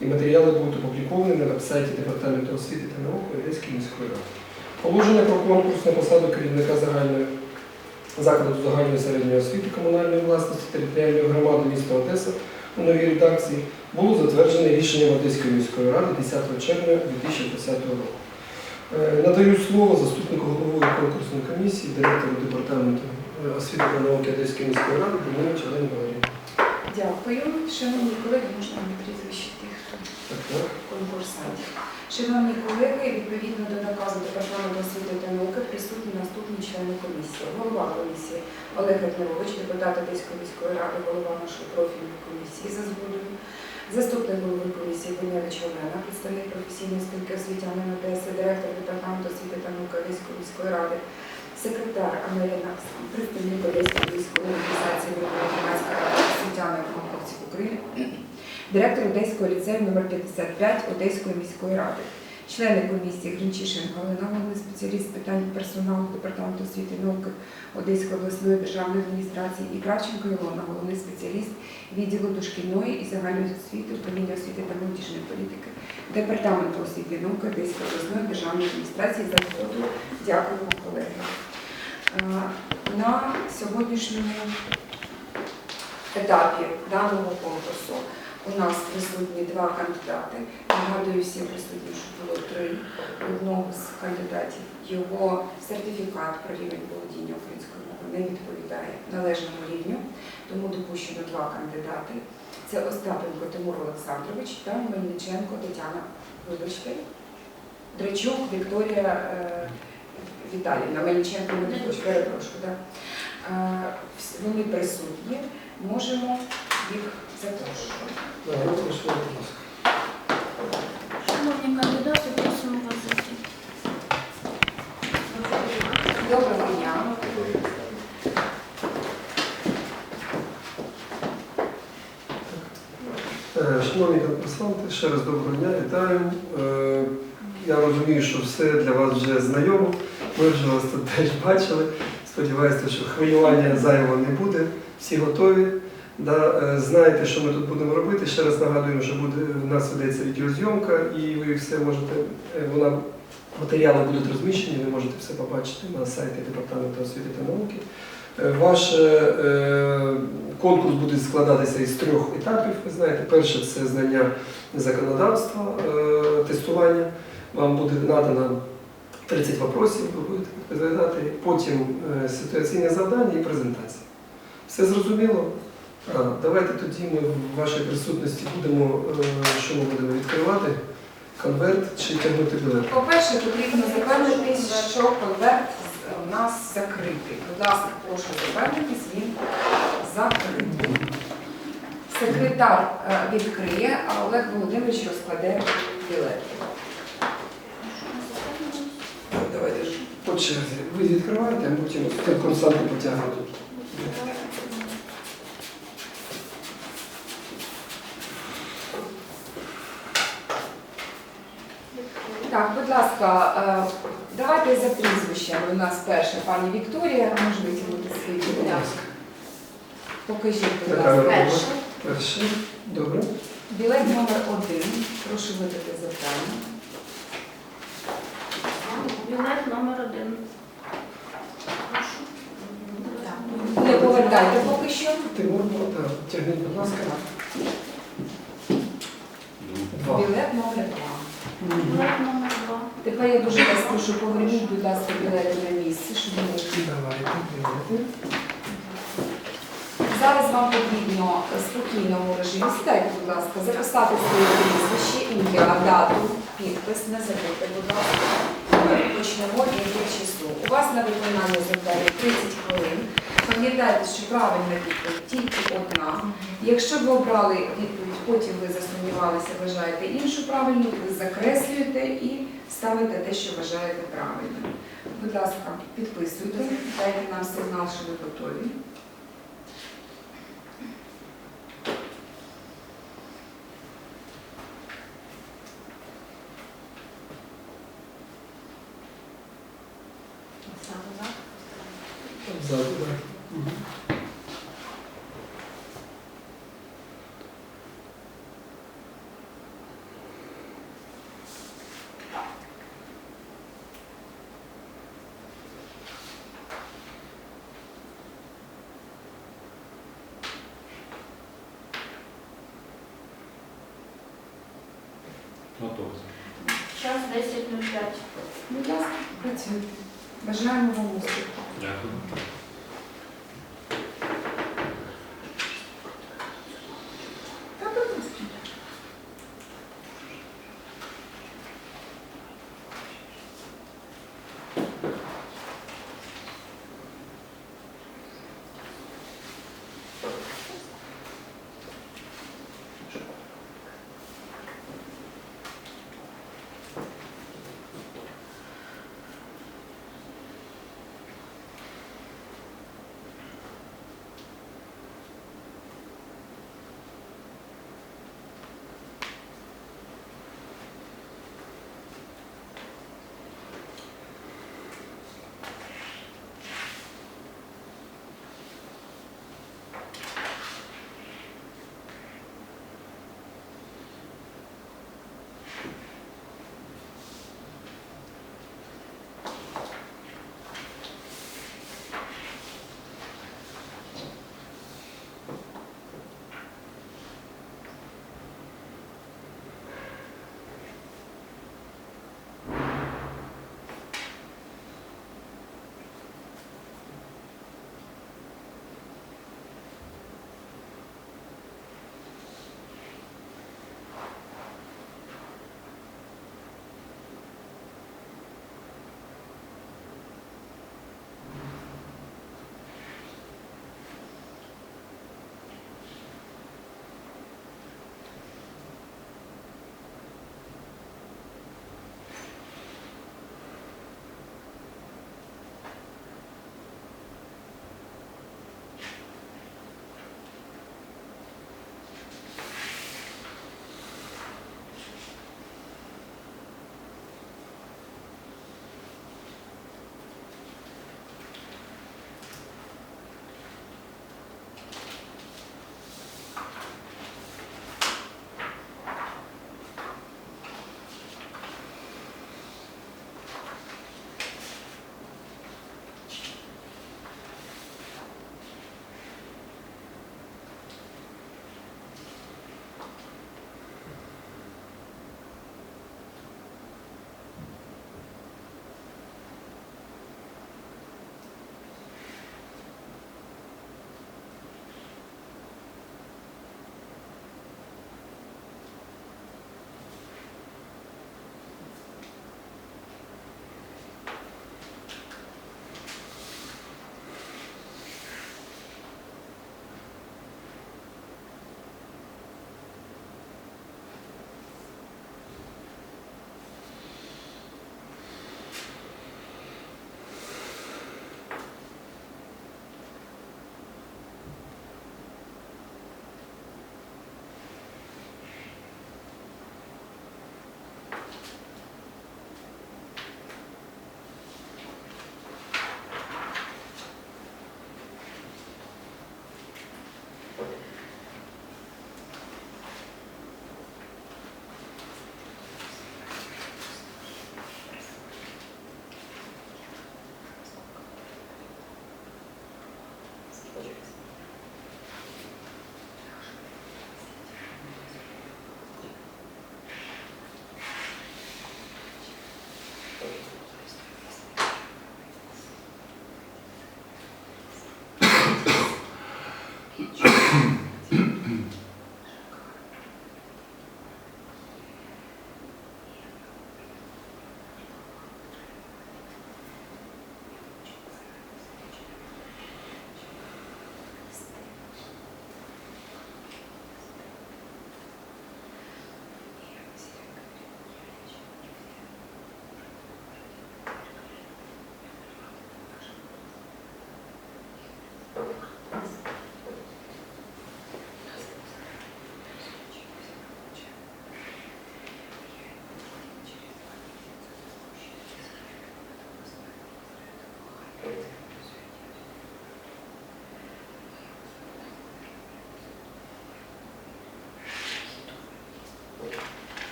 і матеріали будуть опубліковані на веб-сайті Департаменту освіти та науки Одеської міської ради. Положення про конкурс на посаду керівника загальної закладу загальної середньої освіти комунальної власності територіальної громади міста Одеса у новій редакції було затверджене рішенням Одеської міської ради 10 червня 2020 року. Е, Надаю слово заступнику голови конкурсної комісії, директору департаменту е, освіти та науки Одеської міської ради Деминович Олені Валерійовні. Дякую. Шановні колеги, можна мені прізвище тих, хто конкурсантів. Шановні колеги, відповідно до наказу Департаменту освіти та науки присутні наступні члени комісії. Голова комісії Олег Гетнерович, депутат Одеської міської ради, голова нашої профільної комісії за згодою. Заступник голови комісії Бунявич Олена, представник професійної спілки освітянин Одеси, директор департаменту освіти та науки Одеської міської ради, секретар Амеліна Оксан, представник Одеської військової організації Верховної громадської ради освітяни комплексів України, директор Одеського ліцею номер 55 Одеської міської ради. Члени комісії Гринчишин Галина, головний спеціаліст з питань персоналу Департаменту освіти і науки Одеської обласної державної адміністрації і Кравченко Ілона, головний спеціаліст відділу дошкільної і загальної освіти, управління освіти та молодіжної політики, Департаменту освіти і науки Одеської обласної державної адміністрації за згоду. Дякуємо, колеги. Е, На сьогоднішньому етапі даного конкурсу у нас присутні два кандидати. Нагадую всім присутнім, що було три. Одного з кандидатів його сертифікат про рівень володіння українською мовою не відповідає належному рівню, тому допущено два кандидати. Це Остапенко Тимур Олександрович та Мельниченко Тетяна. Вибачте, Драчук Вікторія е, Віталіївна. Мельниченко Вибач, перепрошую. Да. Е, Вони присутні, можемо їх запрошувати. Шановні кандидати, просимо вас зайти. Доброго дня. Е, Шановні конкурсанти, ще раз доброго дня, вітаю. Е, Я розумію, що все для вас вже знайомо. Ми вже вас тут теж бачили. Сподіваюся, що хвилювання зайвого не буде. Всі готові. Да, е, знаєте, що ми тут будемо робити. Ще раз нагадуємо, що буде у нас ведеться відеозйомка, і ви все можете. е, Вона матеріали будуть розміщені, ви можете все побачити на сайті Департаменту освіти та науки. Е, Ваш е, конкурс буде складатися із трьох етапів. Ви знаєте, перше це знання законодавства, е, тестування. Вам буде надано 30 вопросів, ви будете відповідати, потім е, ситуаційне завдання і презентація. Все зрозуміло? Давайте тоді ми в вашій присутності будемо, е, що ми будемо відкривати, конверт чи тягнути білет. По-перше, потрібно запевнитись, що конверт у нас закритий. Будь ласка, прошу запевнитись, він закритий. Секретар е, відкриє, а Олег Володимирович розкладе білети. Давайте черзі. Ви відкриваєте, а потім конкурсанти потягнуть. Так, будь ласка, е, давайте за прізвищами. У нас перша пані Вікторія, може витягнути свої ласка. Покажіть, будь ласка, робимо. перше. Добре. Білет номер один. Прошу видати завдання. Білет номер один. Прошу. Не повертайте поки що. Тимур, ну, так, тягніть, будь ласка. Два. Білет номер два. Білет номер два. Тепер я дуже вас прошу, поверніть, будь ласка, білети на місце, щоб ми Давайте, білети. Зараз вам потрібно в спокійному режимі, сідайте, будь ласка, записати своє прізвище, ім'я, дату, підпис, не забудьте, будь ласка. Почнемо від часу. У вас на виконання завдання 30 хвилин. Пам'ятайте, що правильна відповідь тільки одна. Якщо ви обрали відповідь, потім ви засумнівалися, вважаєте іншу правильну, ви закреслюєте і ставите те, що вважаєте правильним. Будь ласка, підписуйте, дайте нам сигнал, що ви готові. Сзади, да. Угу. Готово. Час 10.05. Будь ласка, працюйте. Бажаємо вам успіху. Дякую.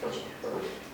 Спасибо.